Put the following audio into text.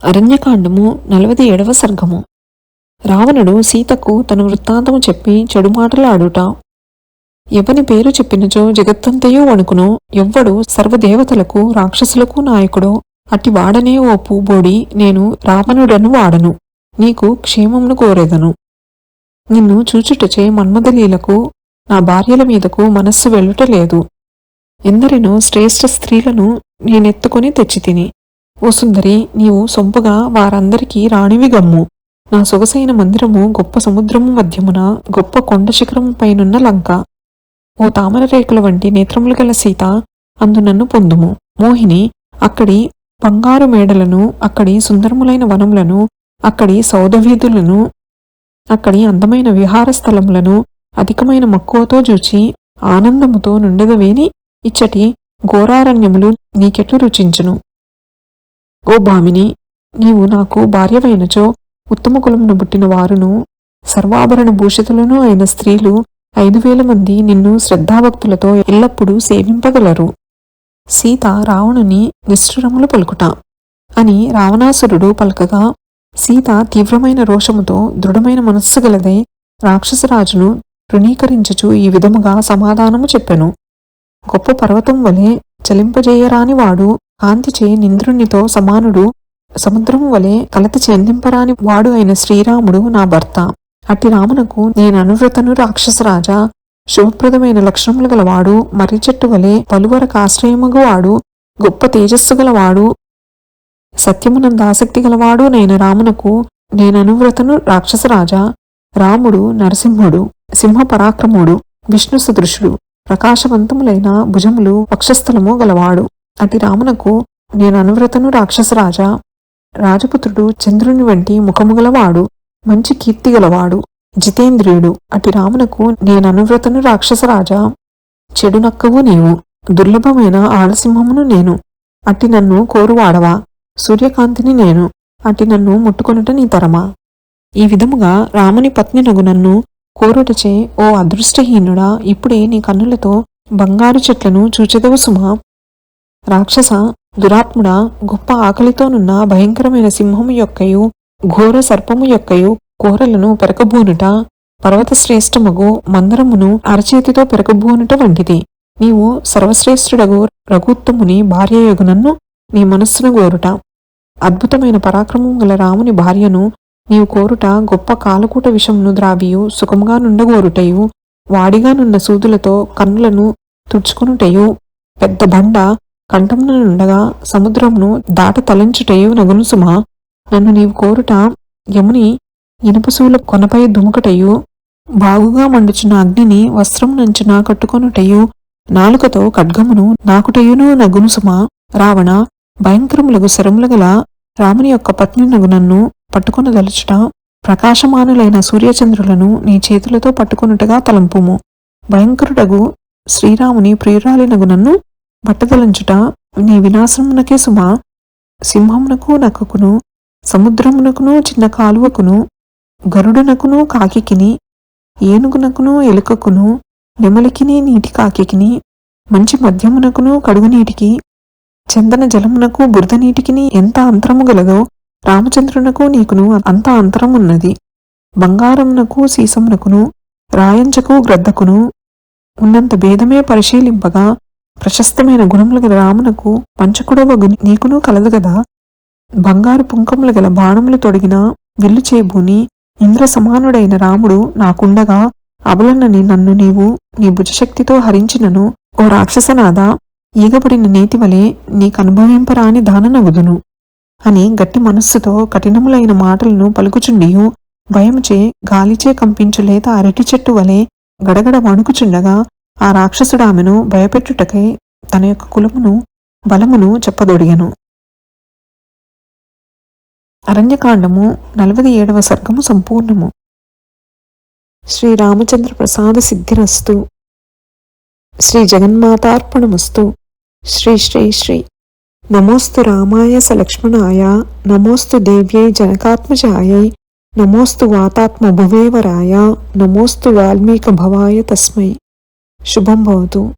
అరణ్యకాండము నలవది ఏడవ సర్గము. రావణుడు సీతకు తన వృత్తాంతము చెప్పి చెడు మాటలు ఆడుట ఎవని పేరు చెప్పినచో జగత్తంతయో వణుకును ఎవ్వడు సర్వదేవతలకు రాక్షసులకు నాయకుడో అట్టి వాడనే ఓ పూబోడి నేను రావణుడను వాడను నీకు క్షేమమును కోరేదను. నిన్ను చూచుటచే మన్మదలీలకు నా భార్యల మీదకు మనస్సు వెళ్ళుట లేదు. ఎందరినో శ్రేష్ఠ స్త్రీలను నేనెత్తుకొని తెచ్చితిని. ఓ సుందరి నీవు సొంపుగా వారందరికీ రాణివి గమ్ము. నా సొగసైన మందిరము గొప్ప సముద్రము మధ్యమున గొప్ప కొండ శిఖరము పైనున్న లంక. ఓ తామర రేకుల వంటి నేత్రములు గల సీత అందు నన్ను పొందుము. మోహిని అక్కడి బంగారు మేడలను అక్కడి సుందరములైన వనములను అక్కడి సౌధవీధులను అక్కడి అందమైన విహార స్థలములను అధికమైన మక్కువతో చూచి ఆనందముతో నుండదవేని ఇచ్చటి ఘోరారణ్యములు నీకెట్లు రుచించును. ఓ భామిని నీవు నాకు భార్యవైనచో ఉత్తమ కులమును పుట్టిన వారును సర్వాభరణ భూషితులను అయిన స్త్రీలు ఐదు వేల మంది నిన్ను శ్రద్ధాభక్తులతో ఎల్లప్పుడూ సేవింపగలరు. సీత రావణుని నిష్ఠురములు పలుకుట అని రావణాసురుడు పలకగా సీత తీవ్రమైన రోషముతో దృఢమైన మనస్సు గలదై రాక్షసరాజును తృణీకరించుచు ఈ విధముగా సమాధానము చెప్పెను. గొప్ప పర్వతం వలె చలింపజేయరాని వాడు కాంతిచే నింద్రునితో సమానుడు సముద్రము వలె కలత చెందింపరాని వాడు అయిన శ్రీరాముడు నా భర్త. అట్టి రామునకు నేను అనువ్రతను రాక్షసరాజా. శుభప్రదమైన లక్షణములు గలవాడు మర్రి చెట్టు వలె పలువరకు ఆశ్రయముగు వాడు గొప్ప తేజస్సు గలవాడు సత్యమునంద ఆసక్తి గలవాడు నేను రామునకు నేననువ్రతను రాక్షసరాజా. రాముడు నరసింహుడు సింహ పరాక్రముడు విష్ణు సదృశుడు ప్రకాశవంతములైన భుజములు వక్షస్థలము గలవాడు. అతి రామునకు నేను అనువ్రతను రాక్షసరాజా రాజపుత్రుడు చంద్రుని వంటి ముఖముగలవాడు మంచి కీర్తి గలవాడు జితేంద్రియుడు. అటి రామునకు నేను అనువ్రతను రాక్షసరాజా చెడు నక్కవు నీవు. దుర్లభమైన ఆడసింహమును నేను. అట్టి నన్ను కోరువాడవా? సూర్యకాంతిని నేను. అట్టి నన్ను ముట్టుకొనుట నీ తరమా? ఈ విధముగా రాముని పత్ని నగు నన్ను కోరుటచే ఓ అదృష్టహీనుడా ఇప్పుడే నీ కన్నులతో బంగారు చెట్లను చూచెదవు సుమా. రాక్షస దురాత్ముడ గొప్ప ఆకలితోనున్న భయంకరమైన సింహము యొక్కయు ఘోర సర్పము యొక్కయు కోరలను పెరకబూనుట పర్వత శ్రేష్టమగు మందరమును అరచేతితో పెరకబూనుట వంటిది. నీవు సర్వశ్రేష్ఠుడగు రఘుత్తముని భార్యయగునన్ను నీ మనస్సును గోరుట అద్భుతమైన పరాక్రమం గల రాముని భార్యను నీవు కోరుట గొప్ప కాలకూట విషమును ద్రావియు సుఖముగా నుండగోరుటయు వాడిగానున్న సూదులతో కన్నులను తుడుచుకునుటయు పెద్ద బండ కంఠమున సముద్రమును దాట తలంచుటయు నగును సుమ. నన్ను నీవు కోరుట యముని ఇనుపసూల కొనపై దుముకటయు బాగుగా మండుచున్న అగ్నిని వస్త్రం నంచున కట్టుకొనుటయు నాలుకతో ఖడ్గమును నాకుటయును నగును సుమ. రావణ భయంకరములగు శరముల గల రాముని యొక్క పత్ని నగు నన్ను పట్టుకొనదలుచుట ప్రకాశమానులైన సూర్యచంద్రులను నీ చేతులతో పట్టుకొనుటగా తలంపుము. భయంకరుడగు శ్రీరాముని ప్రియురాలినగు నన్ను పట్టదలంచుట నీ వినాశమునకే సుమా. సింహమునకు నక్కకును సముద్రమునకును చిన్న కాలువకును గరుడునకును కాకికిని ఏనుగునకును ఎలుకకును నెమలికిని నీటి కాకికిని మంచి మద్యమునకును కడుగునీటికి చందన జలమునకు బురద నీటికిని ఎంత అంతరము గలదో రామచంద్రునకు నీకును అంత అంతరమున్నది. బంగారమునకు సీసమునకును రాయంచకు గ్రద్దకును ఉన్నంత భేదమే పరిశీలింపగా ప్రశస్తమైన గుణములు గల రామునకు పంచకుడవ నీకును కలదు గదా? బంగారు పుంకములు గల బాణములు తొడిగిన విల్లు చేబూని ఇంద్ర సమానుడైన రాముడు నాకుండగా అబలన్నని నన్ను నీవు నీ భుజశక్తితో హరించినను ఓ రాక్షసనాథ ఈగబడిన నేతి వలె నీకనుభవింపరాని దాననగుదును. అని గట్టి మనస్సుతో కఠినములైన మాటలను పలుకుచుండియు భయముచే గాలిచే కంపించు లేత అరటి చెట్టు వలె గడగడ వణుకుచుండగా ఆ రాక్షసుడు ఆమెను భయపెట్టుటకై తన యొక్క కులమును బలమును చెప్పదొడిగను అరణ్యకాండము నలభై ఏడవ సర్గము సంపూర్ణము. శ్రీ రామచంద్ర ప్రసాద సిద్ధిరస్తు. శ్రీ జగన్మాతార్పణమస్తు. శ్రీ శ్రీ శ్రీ. నమోస్తు రామాయ సలక్ష్మణాయ నమోస్తు దేవ్యై జనకాత్మజాయై నమోస్తు వాతాత్మ భువేవరాయ నమోస్తు వాల్మీక భవాయ తస్మై. शुभम भवतु